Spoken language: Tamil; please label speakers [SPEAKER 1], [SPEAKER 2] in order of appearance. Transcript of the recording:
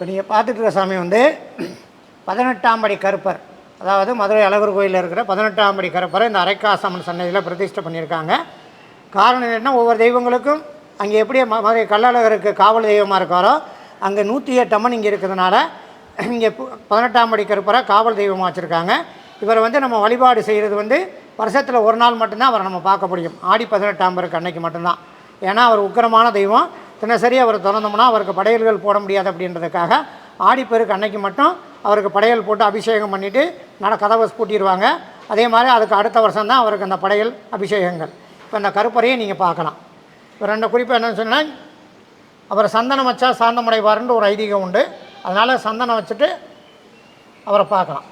[SPEAKER 1] இப்போ நீங்கள் பார்த்துட்டு சாமி வந்து பதினெட்டாம் படி கருப்பர். அதாவது மதுரை அழகர் கோயிலில் இருக்கிற பதினெட்டாம் படி கருப்பரை இந்த அரைக்காசம்மன் சன்னதியில் பிரதிஷ்டை பண்ணியிருக்காங்க. காரணம் என்ன ஒவ்வொரு தெய்வங்களுக்கும் அங்கே எப்படி மதுரை கள்ளழகருக்கு காவல் தெய்வமாக இருக்காரோ அங்கே நூற்றி எட்டம்மன் இங்கே இருக்கிறதுனால இங்கே பதினெட்டாம் படி கருப்பரை காவல் தெய்வமாக வச்சுருக்காங்க. இவரை வந்து நம்ம வழிபாடு செய்கிறது வந்து வருஷத்தில் ஒரு நாள் மட்டும்தான் அவரை நம்ம பார்க்க முடியும். ஆடி பதினெட்டாம் பருக்கு அன்னைக்கு மட்டும்தான். ஏன்னா அவர் உக்கிரமான தெய்வம். தினசரி அவர் திறந்தோம்னா அவருக்கு படையல்கள் போட முடியாது அப்படின்றதுக்காக ஆடிப்பெருக்கு அன்னைக்கு மட்டும் அவருக்கு படையல் போட்டு அபிஷேகம் பண்ணிவிட்டு நட கதவை பூட்டிடுவாங்க. அதே மாதிரி அதுக்கு அடுத்த வருஷம் தான் அவருக்கு அந்த படையல் அபிஷேகங்கள். இப்போ அந்த கருப்பறையை நீங்கள் பார்க்கலாம். இப்போ ரெண்டு குறிப்பு என்னென்னு சொன்னால் அவர் சந்தனம் வச்சா சாந்தமடைவார்ன்ற ஒரு ஐதீகம் உண்டு. அதனால் சந்தனம் வச்சுட்டு அவரை பார்க்கலாம்.